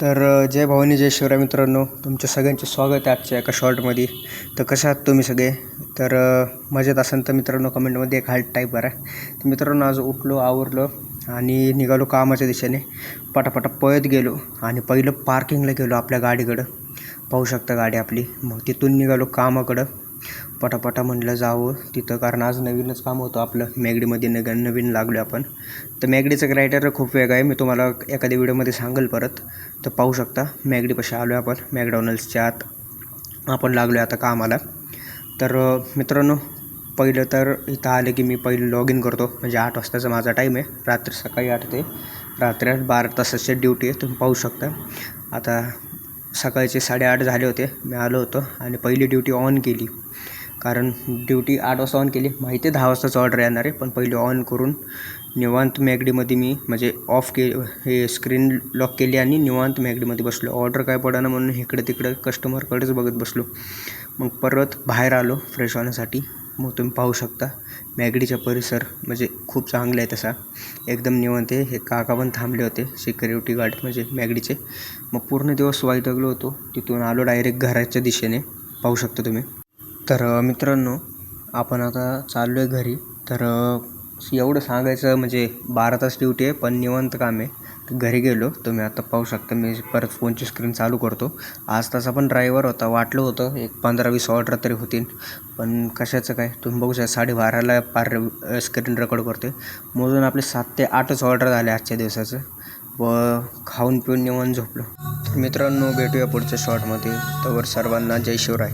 तर जय भवानी जय शिवराय मित्रांनो. तुमच्या सगळ्यांचे स्वागत आहे आजच्या एका शॉर्टमध्ये. तर कशा आहात तुम्ही सगळे? तर मजेत असाल तर मित्रांनो कमेंटमध्ये एक हार्ट टाईप करा. तर मित्रांनो आज उठलो आवरलो आणि निघालो कामाच्या दिशेने. पटापटा पळत गेलो आणि पहिलं पार्किंगला गेलो आपल्या गाडीकडं. पाहू शकता गाडी आपली. मग तिथून निघालो कामाकडं. पटापटा म्हटलं जावं. तिथं कारण आज नवीनच काम होतं आपलं. मॅगडीमध्ये नग नवीन लागलो आपण. तर मॅगडीचं क्रायटेरिया खूप वेगळं आहे. मी तुम्हाला एखाद्या व्हिडिओमध्ये सांगेल परत. तर पाहू शकता. मॅगडीपाशी आलो आहे आपण. मॅकडॉनल्ड्सच्या आत आपण लागलो आहे आता कामाला. तर मित्रांनो पहिलं तर इथं आलं की मी पहिलं लॉग इन करतो. म्हणजे आठ वाजताचा माझा टाईम आहे. रात्री सकाळी आठ ते रात्री आठ बारा तासाची ड्युटी आहे. तुम्ही पाहू शकता. आता सकाळचे साडेआठ झाले होते. मी आलो होतो आणि पहिली ड्युटी ऑन केली. कारण ड्युटी आठ वाजता ऑन केली. माहिती आहे दहा वाजताच ऑर्डर येणार आहे पण पहिले ऑन करून निवांत मॅगडीमध्ये मी म्हणजे ऑफ के हे स्क्रीन लॉक केली आणि निवांत मॅगडीमध्ये बसलो. ऑर्डर काय पडाना म्हणून इकडे तिकडे कस्टमरकडेच बघत बसलो. मग परत बाहेर आलो फ्रेश होण्यासाठी. मग तुम्ही पाहू शकता मॅगडीचा परिसर म्हणजे खूप चांगला आहे तसा. एकदम निवांत आहे. हे काका पण थांबले होते सिक्युरिटी गार्ड म्हणजे मॅगडीचे मग पूर्ण दिवस वैतागलो होतो. तिथून आलो डायरेक्ट घराच्या दिशेने. पाहू शकता तुम्ही. तर मित्रांनो आपण आता चाललो आहे घरी. तर एवढं सांगायचं म्हणजे बारा तास ड्युटी आहे पण निवांत काम आहे. तर घरी गेलो. तुम्ही आता पाहू शकता मी परत फोनची स्क्रीन चालू करतो. आज तसा पण ड्रायव्हर होता वाटलं होतं एक पंधरा वीस ऑर्डर तरी होतील. पण कशाचं काय? तुम्ही बघू शकता साडेबाराला पार स्क्रीन रेकॉर्ड करते मोजून आपले सात ते आठच ऑर्डर झाले आजच्या दिवसाचं. व खाऊन पिऊन निवांत झोपलो. तर मित्रांनो भेटूया पुढच्या शॉर्टमध्ये तोवर सर्वांना जय शिवराय.